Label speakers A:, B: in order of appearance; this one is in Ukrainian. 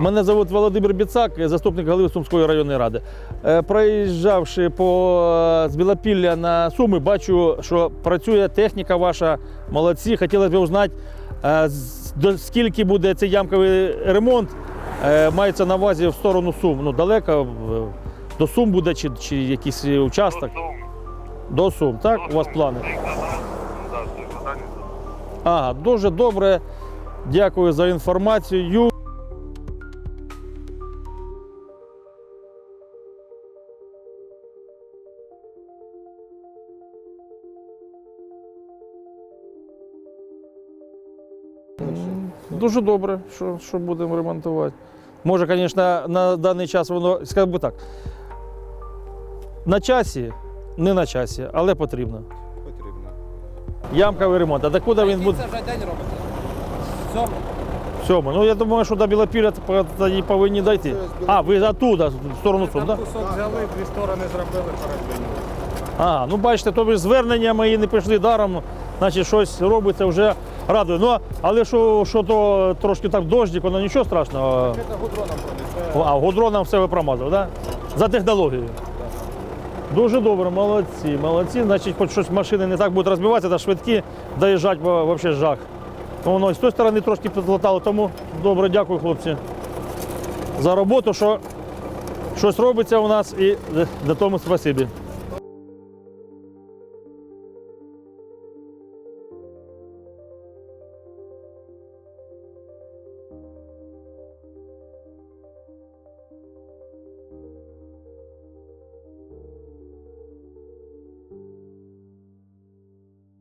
A: Мене звуть Володимир Біцак, заступник голови Сумської районної ради. Е, Проїжджавши по е, з Білопілля на Суми, бачу, що працює техніка ваша, молодці. Хотілося б узнати, е, до скільки буде цей ямковий ремонт. Мається на увазі в сторону Сум. Ну, далеко до Сум буде чи, чи якийсь участок? До Сум, так? У вас плани? Ага, дуже добре. Дякую за інформацію. Дуже добре, що, що будемо ремонтувати. Може, звісно, на даний час воно, скажімо так, на часі, не на часі, але потрібно.
B: Потрібно.
A: Ямковий ремонт. А докуди він буде?
C: Це вже день робите. Сьомий.
A: Сьомий. Ну я думаю, що до Білопілля по- тоді повинні дойти. А, ви оттуда, в сторону
C: Там
A: так?
C: кусок взяли, дві сторони зробили, передвинули.
A: Ага, ну бачите, то ви звернення мої не пішли даром, значить щось робиться вже радує. Ну, але що, що то трошки так дощик, воно нічого страшного.
C: Це гудроном ходить.
A: А гудроном все ви промазав, так? Да? За технологією. Дуже добре, молодці, молодці. Значить, хоч щось машини не так будуть розбиватися, та швидкі доїжджати, бо взагалі жах. Ну, Воно і з тої сторони трошки підлатало, тому добре, дякую, хлопці, за роботу, що щось робиться у нас і за тому спасибі.